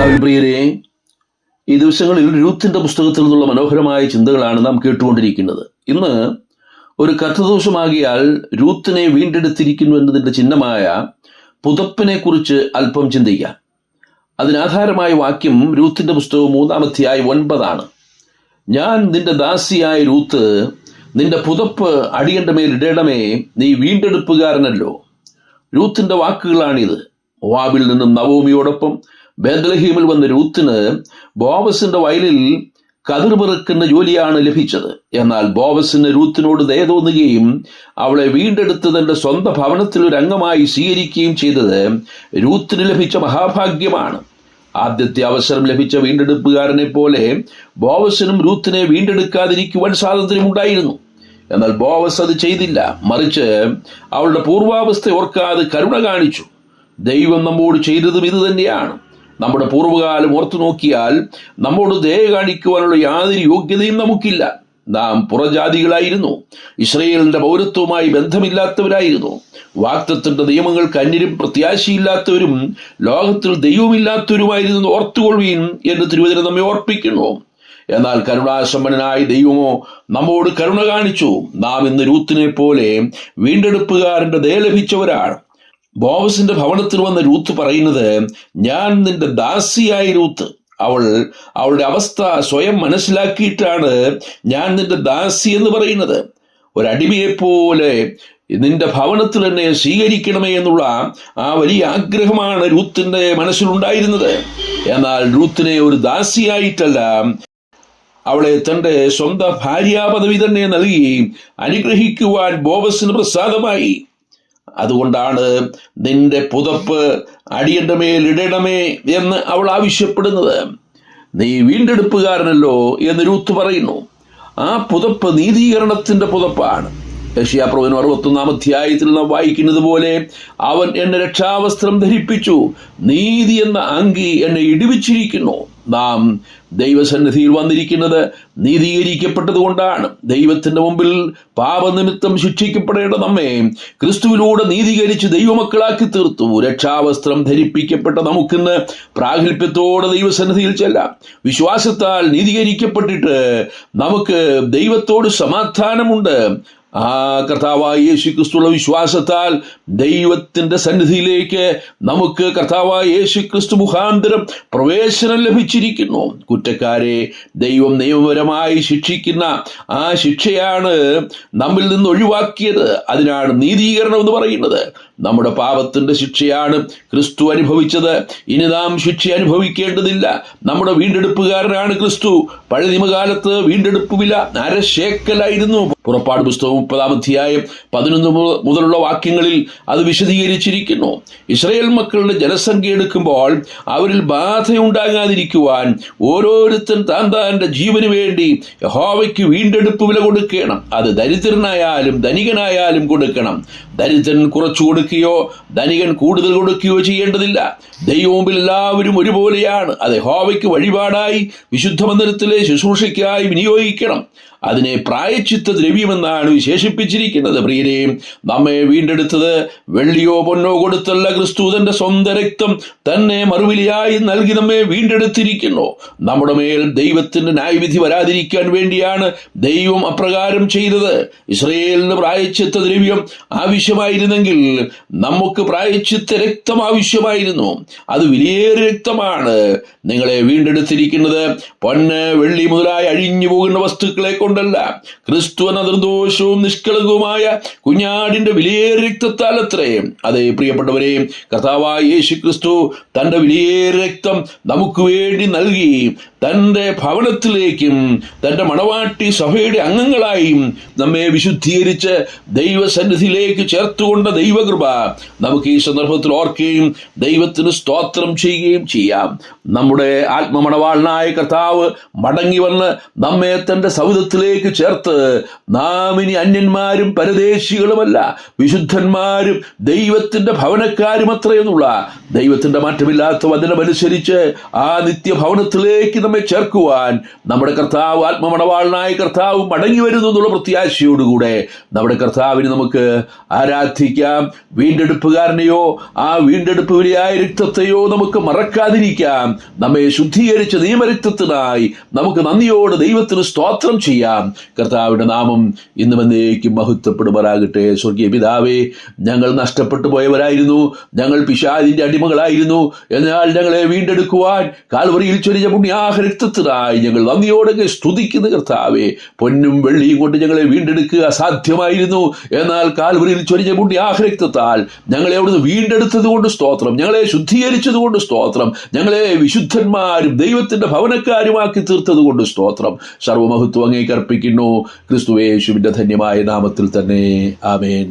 കർത്താവിൻ പ്രിയരെ ഈ ദിവസങ്ങളിൽ രൂത്തിന്റെ പുസ്തകത്തിൽ നിന്നുള്ള മനോഹരമായ ചിന്തകളാണ് നാം കേട്ടുകൊണ്ടിരിക്കുന്നത്. ഇന്ന് ഒരു കർത്തദോഷമാകിയാൽ രൂത്തിനെ വീണ്ടെടുത്തിരിക്കുന്നു എന്നതിന്റെ ചിഹ്നമായ പുതപ്പിനെ കുറിച്ച് അല്പം ചിന്തിക്കാം. അതിനാധാരമായ വാക്യം രൂത്തിന്റെ പുസ്തകം മൂന്നാമധ്യായ ഒൻപതാണ്. ഞാൻ നിന്റെ ദാസിയായ രൂത്ത് നിന്റെ പുതപ്പ് അടിയന്റെ മേൽ ഇടേണമേ നീ വീണ്ടെടുപ്പുകാരനല്ലോ. രൂത്തിന്റെ വാക്കുകളാണിത്. മോവാബിൽ നിന്നും നവോമിയോടൊപ്പം ബേദ്ലഹീമിൽ വന്ന രൂത്തിന് ബോവസിന്റെ വയലിൽ കതിർ പെറുക്കുന്ന ജോലിയാണ് ലഭിച്ചത്. എന്നാൽ ബോവസിന് രൂത്തിനോട് ദയ തോന്നുകയും അവളെ വീണ്ടെടുത്ത് തന്റെ സ്വന്തം ഭവനത്തിൽ ഒരു അംഗമായി സ്വീകരിക്കുകയും ചെയ്തത് രൂത്തിന് ലഭിച്ച മഹാഭാഗ്യമാണ്. ആദ്യത്തെ അവസരം ലഭിച്ച വീണ്ടെടുപ്പുകാരനെ പോലെ ബോവസിനും രൂത്തിനെ വീണ്ടെടുക്കാതിരിക്കുവാൻ സ്വാതന്ത്ര്യമുണ്ടായിരുന്നു. എന്നാൽ ബോവസ് അത് ചെയ്തില്ല. മറിച്ച് അവളുടെ പൂർവാവസ്ഥ ഓർക്കാതെ കരുണ കാണിച്ചു. ദൈവം നമ്മോട് ചെയ്തതും ഇത് തന്നെയാണ് നമ്മുടെ പൂർവകാലം ഓർത്തു നോക്കിയാൽ നമ്മോട് ദയ കാണിക്കുവാനുള്ള യാതൊരു യോഗ്യതയും നമുക്കില്ല. നാം പുറജാതികളായിരുന്നു. ഇസ്രയേലിന്റെ പൗരത്വവുമായി ബന്ധമില്ലാത്തവരായിരുന്നു. വാക്തത്തിന്റെ നിയമങ്ങൾക്ക് അന്യരും പ്രത്യാശയില്ലാത്തവരും ലോകത്തിൽ ദൈവമില്ലാത്തവരുമായിരുന്നു ഓർത്തുകൊള്ളുവീൻ എന്ന് തിരുവചനം നമ്മെ ഓർപ്പിക്കുന്നു. എന്നാൽ കരുണാസമ്പന്നനായ ദൈവമോ നമ്മോട് കരുണ കാണിച്ചു. നാം ഇന്ന് രൂത്തിനെ പോലെ വീണ്ടെടുപ്പുകാരന്റെ ദയ ലഭിച്ചവരാണ്. ബോവസിന്റെ ഭവനത്തിൽ വന്ന രൂത്ത് പറയുന്നത് ഞാൻ നിന്റെ ദാസിയായ രൂത്ത്. അവൾ അവളുടെ അവസ്ഥ സ്വയം മനസ്സിലാക്കിയിട്ടാണ് ഞാൻ നിന്റെ ദാസി എന്ന് പറയുന്നത്. ഒരടിമയെപ്പോലെ നിന്റെ ഭവനത്തിൽ എന്നെ സ്വീകരിക്കണമേ എന്നുള്ള ആ വലിയ ആഗ്രഹമാണ് രൂത്തിന്റെ മനസ്സിലുണ്ടായിരുന്നത്. എന്നാൽ രൂത്തിനെ ഒരു ദാസിയായിട്ടല്ല അവളെ തന്റെ സ്വന്തം ഭാര്യാപദവി തന്നെ നൽകി അനുഗ്രഹിക്കുവാൻ ബോബസിന് പ്രസാദമായി. അതുകൊണ്ടാണ് നിന്റെ പുതപ്പ് അടിയന്റെ മേൽ ഇടണമേ എന്ന് അവൾ ആവശ്യപ്പെടുന്നത്. നീ വീണ്ടെടുപ്പുകാരനല്ലോ എന്ന് രൂത്ത് പറയുന്നു. ആ പുതപ്പ് നീതീകരണത്തിന്റെ പുതപ്പാണ്. യഷ്യാപ്രവനും അറുപത്തൊന്നാം അധ്യായത്തിൽ നാം വായിക്കുന്നത് പോലെ അവൻ എന്നെ രക്ഷാവസ്ത്രം ധരിപ്പിച്ചു. നീതി എന്ന അങ്കി എന്നെ ഇടിവിച്ചിരിക്കുന്നു. നാം ദൈവസന്നിധിയിൽ വന്നിരിക്കുന്നത് നീതീകരിക്കപ്പെട്ടതുകൊണ്ടാണ്. ദൈവത്തിന്റെ മുമ്പിൽ പാപനിമിത്തം ശിക്ഷിക്കപ്പെടേണ്ട നമ്മെ ക്രിസ്തുവിലൂടെ നീതീകരിച്ച് ദൈവമക്കളാക്കി തീർത്തു. രക്ഷാവസ്ത്രം ധരിപ്പിക്കപ്പെട്ട നമുക്കിന്ന് പ്രാഗൽഭ്യത്തോടെ ദൈവസന്നിധിയിൽ ചെല്ലാം. വിശ്വാസത്താൽ നീതീകരിക്കപ്പെട്ടിട്ട് നമുക്ക് ദൈവത്തോട് സമാധാനമുണ്ട്. ആ കർത്താവായ യേശു ക്രിസ്തുള്ള വിശ്വാസത്താൽ ദൈവത്തിന്റെ സന്നിധിയിലേക്ക് നമുക്ക് കർത്താവായ യേശു ക്രിസ്തു മുഖാന്തരം പ്രവേശനം ലഭിച്ചിരിക്കുന്നു. കുറ്റക്കാരെ ദൈവം നിയമപരമായി ശിക്ഷിക്കുന്ന ആ ശിക്ഷയാണ് നമ്മിൽ നിന്ന് ഒഴിവാക്കിയത്. അതിനാണ് നീതീകരണം എന്ന് പറയുന്നത്. നമ്മുടെ പാപത്തിന്റെ ശിക്ഷയാണ് ക്രിസ്തു അനുഭവിച്ചത്. ഇനി നാം ശിക്ഷ അനുഭവിക്കേണ്ടതില്ല. നമ്മുടെ വീണ്ടെടുപ്പുകാരനാണ് ക്രിസ്തു. പഴയ നിയമകാലത്ത് വീണ്ടെടുപ്പ് വില അരശേക്കലായിരുന്നു. പുറപ്പാട് പുസ്തകം മുപ്പതാം അധ്യായം പതിനൊന്ന് മുതലുള്ള വാക്യങ്ങളിൽ അത് വിശദീകരിച്ചിരിക്കുന്നു. ഇസ്രയേൽ മക്കളുടെ ജനസംഖ്യ എടുക്കുമ്പോൾ അവരിൽ ബാധയുണ്ടാകാതിരിക്കുവാൻ ഓരോരുത്തൻ താൻ താന്റെ ജീവന് വേണ്ടി യഹോവയ്ക്ക് വീണ്ടെടുപ്പ് വില കൊടുക്കണം. അത് ദരിദ്രനായാലും ധനികനായാലും കൊടുക്കണം. ദരിദ്രൻ കുറച്ചു കൊടുക്കുകയോ ധനികൻ കൂടുതൽ കൊടുക്കുകയോ ചെയ്യേണ്ടതില്ല. ദൈവമുമ്പിൽ എല്ലാവരും ഒരുപോലെയാണ്. അത് ഹോവയ്ക്ക് വഴിപാടായി വിശുദ്ധ മന്ദിരത്തിലെ ശുശ്രൂഷയ്ക്കായി വിനിയോഗിക്കണം. അതിനെ പ്രായച്ചിത്ത ദ്രവ്യമെന്നാണ് വിശേഷിപ്പിച്ചിരിക്കുന്നത്. പ്രിയരെ നമ്മെ വീണ്ടെടുത്തത് വെള്ളിയോ പൊന്നോ കൊടുത്തല്ല ക്രിസ്തു തന്റെ സ്വന്തം രക്തം തന്നെ മറുവിലിയായി നൽകി നമ്മെ വീണ്ടെടുത്തിരിക്കുന്നു. നമ്മുടെ മേൽ ദൈവത്തിന്റെ ന്യായവിധി വരാതിരിക്കാൻ വേണ്ടിയാണ് ദൈവം അപ്രകാരം ചെയ്തത്. ഇസ്രയേലിന് പ്രായച്ചിത്ത ദ്രവ്യം ആവശ്യമായിരുന്നെങ്കിൽ നമുക്ക് പ്രായച്ചിത്ത രക്തം ആവശ്യമായിരുന്നു. അത് വിലയേറിയ രക്തമാണ്. നിങ്ങളെ വീണ്ടെടുത്തിരിക്കുന്നത് പൊന്ന് വെള്ളി മുതലായി അഴിഞ്ഞു പോകുന്ന വസ്തുക്കളെ കൊണ്ടല്ല ക്രിസ്തു എന്ന നിർദോഷവും നിഷ്കളങ്കവുമായ കുഞ്ഞാടിന്റെ വിലയേറെ രക്തത്താൽ അത്രേ അതെ പ്രിയപ്പെട്ടവരെ കർത്താവായ യേശു ക്രിസ്തു തന്റെ വിലയേറെ രക്തം നമുക്ക് വേണ്ടി നൽകി തന്റെ ഭവനത്തിലേക്കും തന്റെ മണവാട്ടി സഭയുടെ അംഗങ്ങളായും നമ്മെ വിശുദ്ധീകരിച്ച് ദൈവസന്നിധിയിലേക്ക് ചേർത്തുകൊണ്ട ദൈവകൃപ നമുക്ക് ഈ സന്ദർഭത്തിൽ ഓർക്കുകയും ദൈവത്തിന് സ്തോത്രം ചെയ്യുകയും ചെയ്യാം. നമ്മുടെ ആത്മമണവാളനായ കർത്താവ് മടങ്ങി വന്ന് നമ്മെ തന്റെ സൗദത്തിൽ ദൈവത്തിലേക്ക് ചേർത്ത് നാം ഇനി അന്യന്മാരും പരദേശികളുമല്ല വിശുദ്ധന്മാരും ദൈവത്തിന്റെ ഭവനക്കാരും അത്രയെന്നുള്ള ദൈവത്തിന്റെ മാറ്റമില്ലാത്ത വചനമനുസരിച്ച് ആ നിത്യഭവനത്തിലേക്ക് നമ്മെ ചേർക്കുവാൻ നമ്മുടെ കർത്താവ് ആത്മമണവാളനായ കർത്താവ് മടങ്ങി വരുന്നു എന്നുള്ള പ്രത്യാശയോടുകൂടെ നമ്മുടെ കർത്താവിന് നമുക്ക് ആരാധിക്കാം. വീണ്ടെടുപ്പുകാരനെയോ ആ വീണ്ടെടുപ്പ് വിലയായ രക്തത്തെയോ നമുക്ക് മറക്കാതിരിക്കാം. നമ്മെ ശുദ്ധീകരിച്ച നിയമരക്തത്തിനായി നമുക്ക് നന്ദിയോട് ദൈവത്തിന് സ്തോത്രം ചെയ്യാം. കർത്താവിന്റെ നാമം ഇന്നും എന്നേക്കും മഹത്വപ്പെടുമാറാകട്ടെ. സ്വർഗീയ പിതാവേ ഞങ്ങൾ നഷ്ടപ്പെട്ടു പോയവരായിരുന്നു. ഞങ്ങൾ പിശാദിന്റെ അടിമകളായിരുന്നു. എന്നാൽ ഞങ്ങളെ വീണ്ടെടുക്കുവാൻ കാൽവറിയിൽ ചൊരിഞ്ഞ പുണ്യാഹ രക്തത്തിനായി ഞങ്ങൾ നന്ദിയോടെ സ്തുതിക്കുന്നു കർത്താവേ. പൊന്നും വെള്ളിയും കൊണ്ട് ഞങ്ങളെ വീണ്ടെടുക്കുക അസാധ്യമായിരുന്നു എന്നാൽ കാൽവറിയിൽ ചൊരിഞ്ഞ പുണ്യാഹ രക്തത്താൽ ഞങ്ങളെ അവിടുന്ന് വീണ്ടെടുത്തത് കൊണ്ട് സ്തോത്രം ഞങ്ങളെ ശുദ്ധീകരിച്ചത് കൊണ്ട് സ്തോത്രം ഞങ്ങളെ വിശുദ്ധന്മാരും ദൈവത്തിന്റെ ഭവനക്കാരുമാക്കി തീർത്തത് കൊണ്ട് സ്തോത്രം. സർവമഹത്വം അങ്ങേക്ക് അർപ്പിക്കുന്നു. ക്രിസ്തുവേശുവിന്റെ ധന്യമായ നാമത്തിൽ തന്നെ. ആമേൻ.